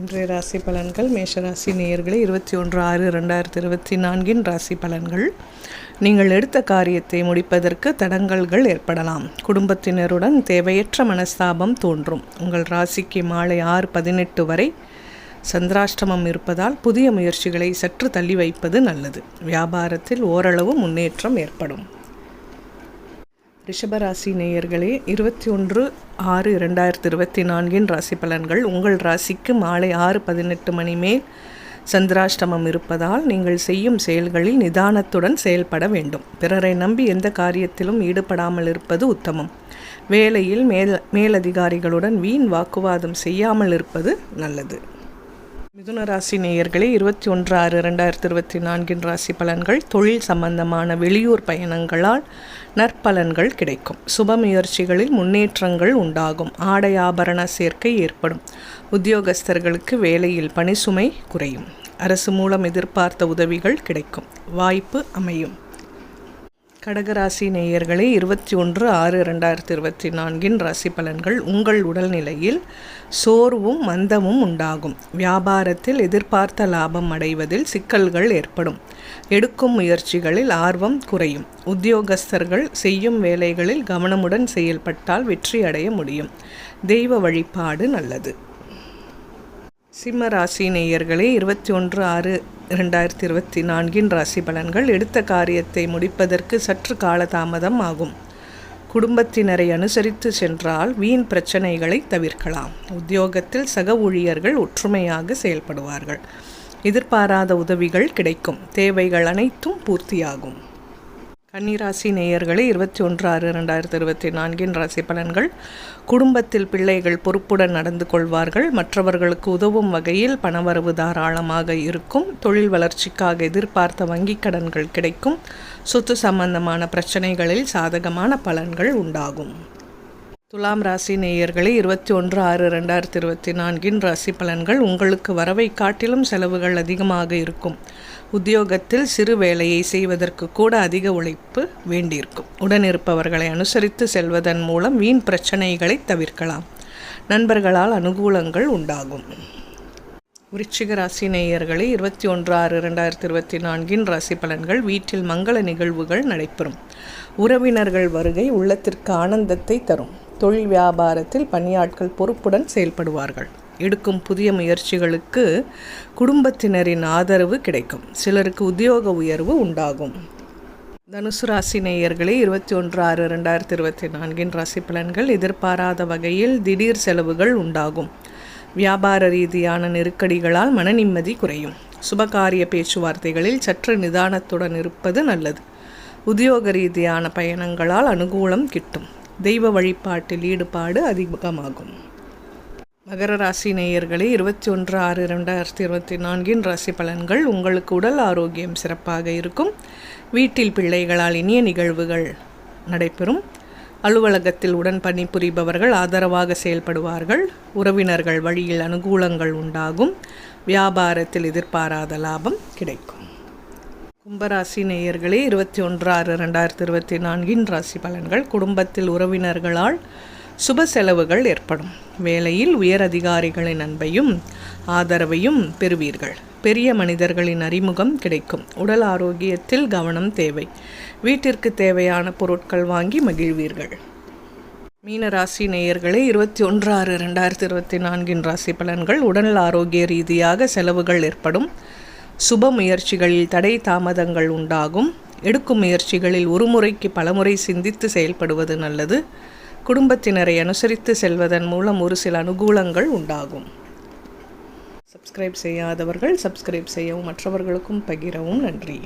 இன்றைய ராசி பலன்கள் மேஷராசி நேயர்களே இருபத்தி ஒன்று ஆறு ரெண்டாயிரத்தி இருபத்தி நான்கின் ராசி பலன்கள். நீங்கள் எடுத்த காரியத்தை முடிப்பதற்கு தடங்கல்கள் ஏற்படலாம். குடும்பத்தினருடன் தேவையற்ற மனஸ்தாபம் தோன்றும். உங்கள் ராசிக்கு மாலை ஆறு பதினெட்டு வரை சந்திராஷ்டமம் இருப்பதால் புதிய முயற்சிகளை சற்று தள்ளி வைப்பது நல்லது. வியாபாரத்தில் ஓரளவு முன்னேற்றம் ஏற்படும். ரிஷபராசி நேயர்களே இருபத்தி ஒன்று ஆறு இரண்டாயிரத்தி இருபத்தி நான்கின் ராசி பலன்கள். உங்கள் ராசிக்கு மாலை ஆறு பதினெட்டு மணி மேல் சந்திராஷ்டமம் இருப்பதால் நீங்கள் செய்யும் செயல்களில் நிதானத்துடன் செயல்பட வேண்டும். பிறரை நம்பி எந்த காரியத்திலும் ஈடுபடாமல் இருப்பது உத்தமம். வேலையில் மேல் மேலதிகாரிகளுடன் வீண் வாக்குவாதம் செய்யாமல் இருப்பது நல்லது. மிதுன ராசி நேயர்களே இருபத்தி ஒன்று ஆறு ரெண்டாயிரத்தி இருபத்தி நான்கின் ராசி பலன்கள் தொழில் சம்பந்தமான வெளியூர் பயணங்களால் நற்பலன்கள் கிடைக்கும். சுப முயற்சிகளில் முன்னேற்றங்கள் உண்டாகும். ஆடை ஆபரண சேர்க்கை ஏற்படும். உத்தியோகஸ்தர்களுக்கு வேலையில் பணிசுமை குறையும். அரசு மூலம் எதிர்பார்த்த உதவிகள் கிடைக்கும். வாய்ப்பு அமையும். கடகராசி நேயர்களே இருபத்தி ஒன்று ஆறு ரெண்டாயிரத்தி இருபத்தி நான்கின் ராசி பலன்கள் உங்கள் உடல்நிலையில் சோர்வும் மந்தமும் உண்டாகும். வியாபாரத்தில் எதிர்பார்த்த லாபம் அடைவதில் சிக்கல்கள் ஏற்படும். எடுக்கும் முயற்சிகளில் ஆர்வம் குறையும். உத்தியோகஸ்தர்கள் செய்யும் வேலைகளில் கவனமுடன் செயல்பட்டால் வெற்றி அடைய முடியும். தெய்வ வழிபாடு நல்லது. சிம்ம ராசி நேயர்களே இருபத்தி ஒன்று ஆறு இரண்டாயிரத்தி இருபத்தி நான்கின் ராசி பலன்கள் எடுத்த காரியத்தை முடிப்பதற்கு சற்று காலதாமதம் ஆகும். குடும்பத்தினரை அனுசரித்து சென்றால் வீண் பிரச்சனைகளை தவிர்க்கலாம். உத்தியோகத்தில் சக ஊழியர்கள் ஒற்றுமையாக செயல்படுவார்கள். எதிர்பாராத உதவிகள் கிடைக்கும். தேவைகள் அனைத்தும் பூர்த்தியாகும். கன்னிராசி நேயர்களே இருபத்தி ஒன்று ஆறு ரெண்டாயிரத்தி இருபத்தி நான்கின் ராசி பலன்கள். குடும்பத்தில் பிள்ளைகள் பொறுப்புடன் நடந்து கொள்வார்கள். மற்றவர்களுக்கு உதவும் வகையில் பணவரவு தாராளமாக இருக்கும். தொழில் வளர்ச்சிக்காக எதிர்பார்த்த வங்கிக் கடன்கள் கிடைக்கும். சொத்து சம்பந்தமான பிரச்சனைகளில் சாதகமான பலன்கள் உண்டாகும். துலாம் ராசி நேயர்களே இருபத்தி ஒன்று ஆறு ரெண்டாயிரத்தி இருபத்தி நான்கின் ராசி பலன்கள். உங்களுக்கு வரவை காட்டிலும் செலவுகள் அதிகமாக இருக்கும். உத்தியோகத்தில் சிறு வேலையை செய்வதற்கு கூட அதிக உழைப்பு வேண்டியிருக்கும். உடனிருப்பவர்களை அனுசரித்து செல்வதன் மூலம் வீண் பிரச்சனைகளை தவிர்க்கலாம். நண்பர்களால் அனுகூலங்கள் உண்டாகும். விருச்சிக ராசி நேயர்களே இருபத்தி ஒன்று ஆறு இரண்டாயிரத்தி இருபத்தி நான்கின் ராசி பலன்கள் வீட்டில் மங்கள நிகழ்வுகள் நடைபெறும். உறவினர்கள் வருகை உள்ளத்திற்கு ஆனந்தத்தை தரும். தொழில் வியாபாரத்தில் பணியாட்கள் பொறுப்புடன் செயல்படுவார்கள். எடுக்கும் புதிய முயற்சிகளுக்கு குடும்பத்தினரின் ஆதரவு கிடைக்கும். சிலருக்கு உத்தியோக உயர்வு உண்டாகும். தனுசு ராசி நேயர்களே இருபத்தி ஒன்று ஆறு ரெண்டாயிரத்தி இருபத்தி நான்கின் ராசி பலன்கள் எதிர்பாராத வகையில் திடீர் செலவுகள் உண்டாகும். வியாபார ரீதியான நெருக்கடிகளால் மன நிம்மதி குறையும். சுபகாரிய பேச்சுவார்த்தைகளில் சற்று நிதானத்துடன் இருப்பது நல்லது. உத்தியோக ரீதியான பயணங்களால் அனுகூலம் கிட்டும். தெய்வ வழிபாட்டில் ஈடுபாடு அதிகமாகும். மகர ராசி நேயர்களே இருபத்தி ஒன்று ஆறு ரெண்டாயிரத்தி இருபத்தி நான்கின் ராசி பலன்கள் உங்களுக்கு உடல் ஆரோக்கியம் சிறப்பாக இருக்கும். வீட்டில் பிள்ளைகளால் இனிய நிகழ்வுகள் நடைபெறும். அலுவலகத்தில் உடன் பணிபுரிபவர்கள் ஆதரவாக செயல்படுவார்கள். உறவினர்கள் வழியில் அனுகூலங்கள் உண்டாகும். வியாபாரத்தில் எதிர்பாராத லாபம் கிடைக்கும். கும்பராசி நேயர்களே இருபத்தி ஒன்று ஆறு ரெண்டாயிரத்தி இருபத்தி நான்கின் ராசி பலன்கள் குடும்பத்தில் உறவினர்களால் சுப செலவுகள் ஏற்படும். வேலையில் உயர் அதிகாரிகளின் அன்பையும் ஆதரவையும் பெறுவீர்கள். பெரிய மனிதர்களின் அறிமுகம் கிடைக்கும். உடல் ஆரோக்கியத்தில் கவனம் தேவை. வீட்டிற்கு தேவையான பொருட்கள் வாங்கி மகிழ்வீர்கள். மீன ராசி நேயர்களே இருபத்தி ஒன்று ஆறு ரெண்டாயிரத்தி இருபத்தி நான்கின் ராசி பலன்கள் உடல் ஆரோக்கிய ரீதியாக செலவுகள் ஏற்படும். சுப முயற்சிகளில் தடை தாமதங்கள் உண்டாகும். எடுக்கும் முயற்சிகளில் ஒரு முறைக்கு பலமுறை சிந்தித்து செயல்படுவது நல்லது. குடும்பத்தினரை அனுசரித்து செல்வதன் மூலம் ஒரு சில அனுகூலங்கள் உண்டாகும். சப்ஸ்கிரைப் செய்யாதவர்கள் சப்ஸ்கிரைப் செய்யவும் மற்றவர்களுக்கும் பகிரவும் நன்றி.